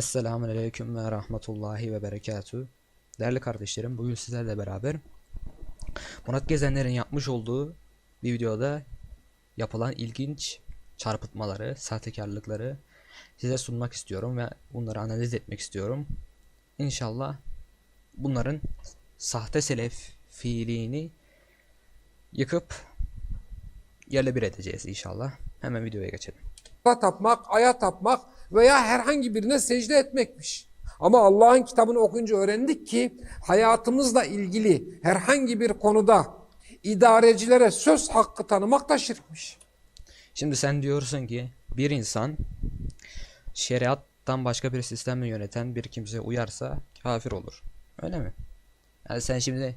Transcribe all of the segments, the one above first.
Esselamun Aleyküm ve Rahmetullahi ve Berekatü. Değerli kardeşlerim, bugün sizlerle beraber Murat Gezenler'in yapmış olduğu bir videoda yapılan ilginç çarpıtmaları, sahtekarlıkları size sunmak istiyorum ve bunları analiz etmek istiyorum. İnşallah bunların sahte selef fiilini yıkıp yerle bir edeceğiz inşallah. Hemen videoya geçelim. Tapmak, aya tapmak veya herhangi birine secde etmekmiş. Ama Allah'ın kitabını okuyunca öğrendik ki hayatımızla ilgili herhangi bir konuda idarecilere söz hakkı tanımak da şirkmiş. Şimdi sen diyorsun ki bir insan şeriattan başka bir sistemle yöneten bir kimseye uyarsa kafir olur. Öyle mi? Yani sen şimdi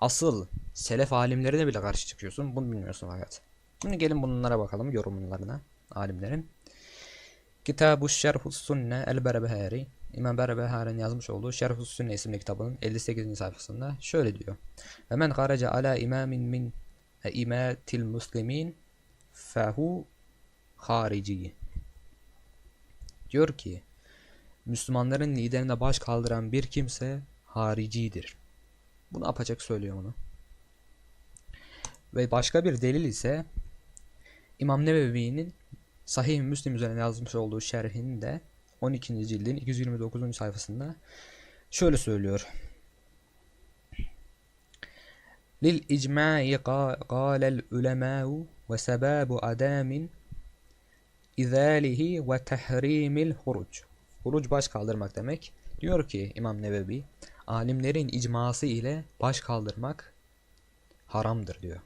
asıl selef alimlerine bile karşı çıkıyorsun. Bunu bilmiyorsun fakat. Şimdi gelin bunlara bakalım yorumlarına alimlerin. Kitabu Şerhus Sünne El Berbehari İmam Berbehari'nin yazmış olduğu Şerhus Sünne isimli kitabının 58. sayfasında şöyle diyor. Ve men haraca ala imamin min imatil muslimin fehu harici. Diyor ki Müslümanların liderine baş kaldıran bir kimse haricidir. Bunu apaçık söylüyor onu. Ve başka bir delil ise İmam Nevevi'nin Sahih Müslim üzerine yazmış olduğu şerhinde 12. cildin 229. sayfasında şöyle söylüyor. Lil icma'i qâlel ulemâ'u ve sebâbu adâmin izâlihi ve tehrimil huruc. Huruc baş kaldırmak demek. Diyor ki İmam Nevevi, alimlerin icması ile baş kaldırmak haramdır diyor.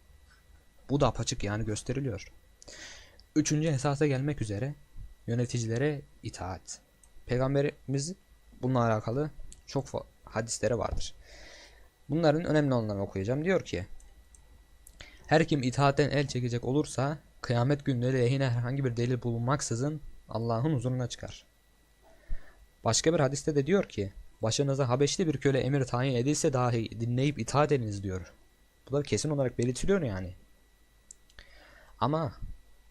Bu da apaçık yani gösteriliyor. Üçüncü esasa gelmek üzere yöneticilere itaat. Peygamberimiz bununla alakalı çok hadisleri vardır. Bunların önemli olanlarını okuyacağım. Diyor ki her kim itaatten el çekecek olursa kıyamet günleri lehine herhangi bir delil bulunmaksızın Allah'ın huzuruna çıkar. Başka bir hadiste de diyor ki başınıza Habeşli bir köle emir tayin edilse dahi dinleyip itaat ediniz diyor. Bu da kesin olarak belirtiliyor yani. Ama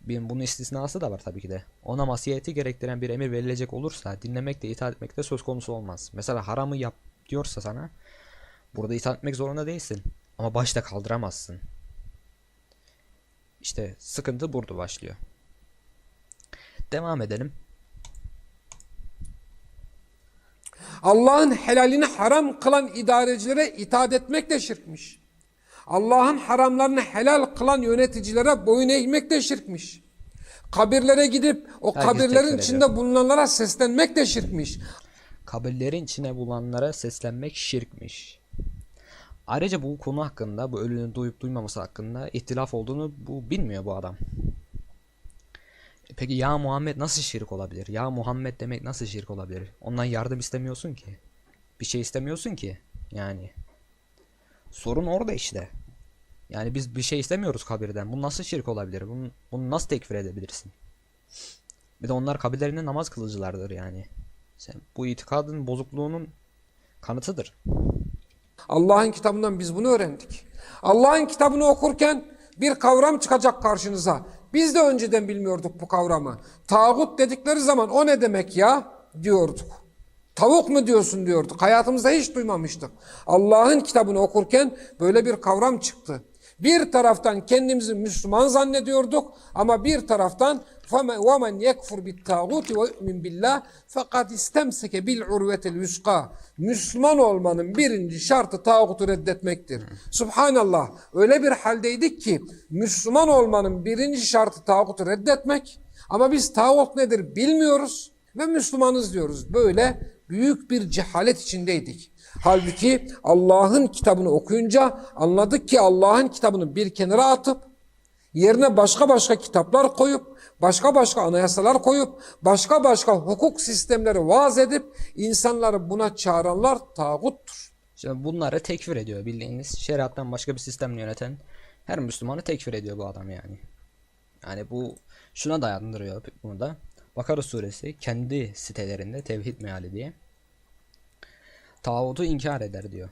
bunun istisnası da var tabii ki de. Ona masiyeti gerektiren bir emir verilecek olursa dinlemek de itaat etmek de söz konusu olmaz. Mesela haramı yap diyorsa sana burada itaat etmek zorunda değilsin. Ama başta kaldıramazsın. İşte sıkıntı burada başlıyor. Devam edelim. Allah'ın helalini haram kılan idarecilere itaat etmek de şirkmiş. Allah'ın haramlarını helal kılan yöneticilere boyun eğmek de şirkmiş. Kabirlere gidip o Herkes kabirlerin içinde bulunanlara seslenmek de şirkmiş. Kabirlerin içine bulanlara seslenmek şirkmiş. Ayrıca bu konu hakkında, bu ölünün duyup duymaması hakkında ihtilaf olduğunu bu bilmiyor bu adam. E Peki ya Muhammed nasıl şirk olabilir? Ya Muhammed demek nasıl şirk olabilir? Ondan yardım istemiyorsun ki. Bir şey istemiyorsun ki. Yani. Sorun orada işte. Yani biz bir şey istemiyoruz kabirden. Bu nasıl şirk olabilir? Bunu, bunu nasıl tekfir edebilirsin? Bir de onlar kabirlerinde namaz kılıcılardır yani. Sen, bu itikadın bozukluğunun kanıtıdır. Allah'ın kitabından biz bunu öğrendik. Allah'ın kitabını okurken bir kavram çıkacak karşınıza. Biz de önceden bilmiyorduk bu kavramı. Tağut dedikleri zaman o ne demek ya diyorduk. Tavuk mu diyorsun diyorduk. Hayatımızda hiç duymamıştık. Allah'ın kitabını okurken böyle bir kavram çıktı. Bir taraftan kendimizi Müslüman zannediyorduk ama bir taraftan وَمَنْ يَكْفُرْ بِالتَّاغُوتِ وَيُؤْمِنْ بِاللّٰهِ فَقَدْ اِسْتَمْسَكَ بِالْعُرْوَةِ الْوُسْقَى Müslüman olmanın birinci şartı tağutu reddetmektir. Subhanallah öyle bir haldeydik ki Müslüman olmanın birinci şartı tağutu reddetmek ama biz tağut nedir bilmiyoruz ve Müslümanız diyoruz. Böyle büyük bir cehalet içindeydik. Halbuki Allah'ın kitabını okuyunca anladık ki Allah'ın kitabını bir kenara atıp yerine başka başka kitaplar koyup başka başka anayasalar koyup başka başka hukuk sistemleri vaaz edip insanları buna çağıranlar tağuttur. Şimdi bunları tekfir ediyor bildiğiniz şeriattan başka bir sistemle yöneten her Müslümanı tekfir ediyor bu adam yani. Yani bu şuna dayandırıyor bunu da. Bakara suresi kendi sitelerinde tevhid meali diye tağutu inkar eder diyor.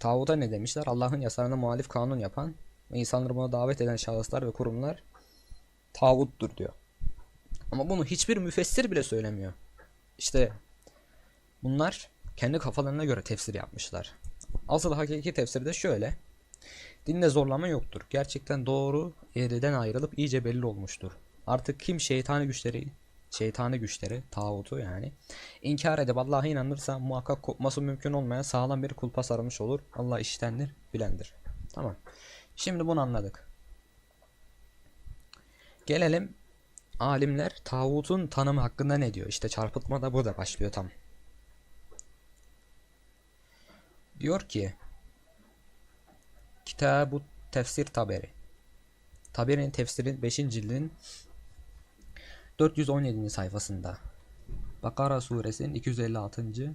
Tağuta ne demişler? Allah'ın yasağına muhalif kanun yapan ve insanları buna davet eden şahıslar ve kurumlar tağuttur diyor. Ama bunu hiçbir müfessir bile söylemiyor. işte bunlar kendi kafalarına göre tefsir yapmışlar. Asıl hakiki tefsir de şöyle. Dinde zorlama yoktur. Gerçekten doğru eğriden ayrılıp iyice belli olmuştur. Artık kim şeytani güçleri, şeytani güçleri, tağutu yani inkar edip Allah'a inanırsa muhakkak kopması mümkün olmayan sağlam bir kulpa sarılmış olur. Allah iştendir, bilendir. Tamam. Şimdi bunu anladık. Gelelim alimler tağutun tanımı hakkında ne diyor? İşte çarpıtma da burada başlıyor tam. Diyor ki Kitabu Tefsir Taberi Taberi'nin tefsirin 5. cildinin 417. sayfasında Bakara suresinin 256.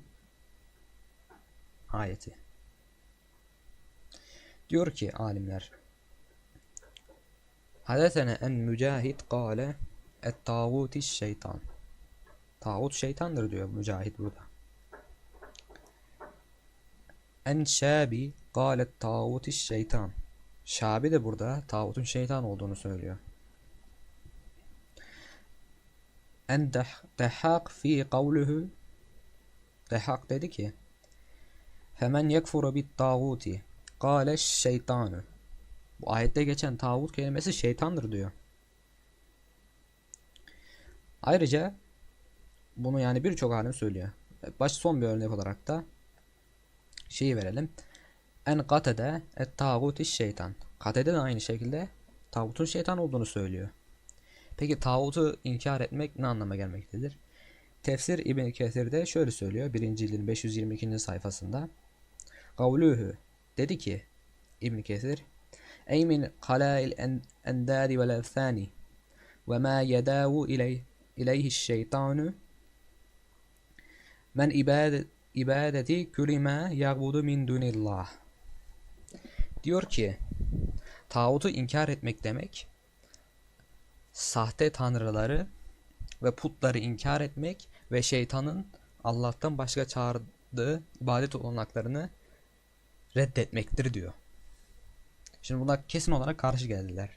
ayeti. Diyor ki alimler Hadesene en mücahit kâle et tağuti şeytan. Tağut şeytandır diyor mücahit burada. En şabi kâlet tağuti şeytan. Şabi de burada tağutun şeytan olduğunu söylüyor. En deh- dehhak fi kavluhu Dehhak dedi ki Femen yekfuru bit tağuti Kâle şeytanu Bu ayette geçen tağut kelimesi şeytandır diyor. Ayrıca bunu yani birçok alim söylüyor. Baş son bir örnek olarak da şeyi verelim. En katede et tağuti şeytan. Katede de aynı şekilde tağutun şeytan olduğunu söylüyor. Peki tağutu inkar etmek ne anlama gelmektedir? Tefsir İbn Kesir'de şöyle söylüyor. 1. cildin 522. sayfasında. Kavluhu dedi ki İbn Kesir Ey min kalail en, endari vel efthani ve ma yedavu ileyh ileyhi şeytanu men ibadet ibadeti kulli ma ya'budu min dunillah. Diyor ki tağutu inkar etmek demek sahte tanrıları ve putları inkar etmek ve şeytanın Allah'tan başka çağırdığı ibadet olanaklarını reddetmektir diyor. Şimdi bunlar kesin olarak karşı geldiler.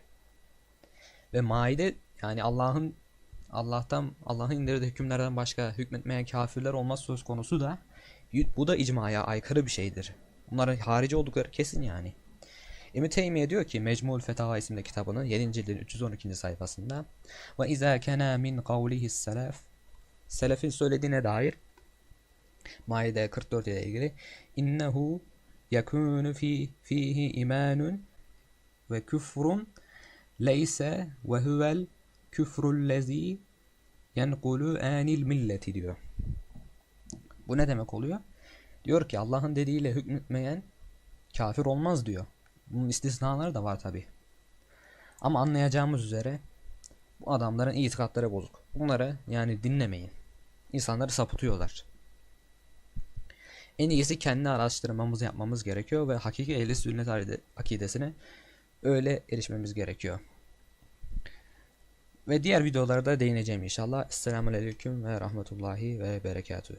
Ve Maide yani Allah'ın Allah'tan Allah'ın indirdiği hükümlerden başka hükmetmeyen kafirler olmaz söz konusu da bu da icmaya aykırı bir şeydir. Bunların harici oldukları kesin yani. İbn Teymiye diyor ki Mecmu'l Fetava isimli kitabının 7. cildin 312. sayfasında ve izâ kana min kavlihi selef Selefin söylediğine dair Maide 44 ile ilgili innehu yakunu fi fihi imanun ve küfrun leyse ve huvel küfrul lezi yenqulu anil milleti diyor. Bu ne demek oluyor? Diyor ki Allah'ın dediğiyle hükmetmeyen kafir olmaz diyor. Bunun istisnaları da var tabi. Ama anlayacağımız üzere bu adamların itikatları bozuk. Bunları yani dinlemeyin. İnsanları sapıtıyorlar. En iyisi kendi araştırmamızı yapmamız gerekiyor ve hakiki ehli sünnet akidesine öyle erişmemiz gerekiyor. Ve diğer videolarda değineceğim inşallah. Esselamu Aleyküm ve Rahmetullahi ve Berekatuhu.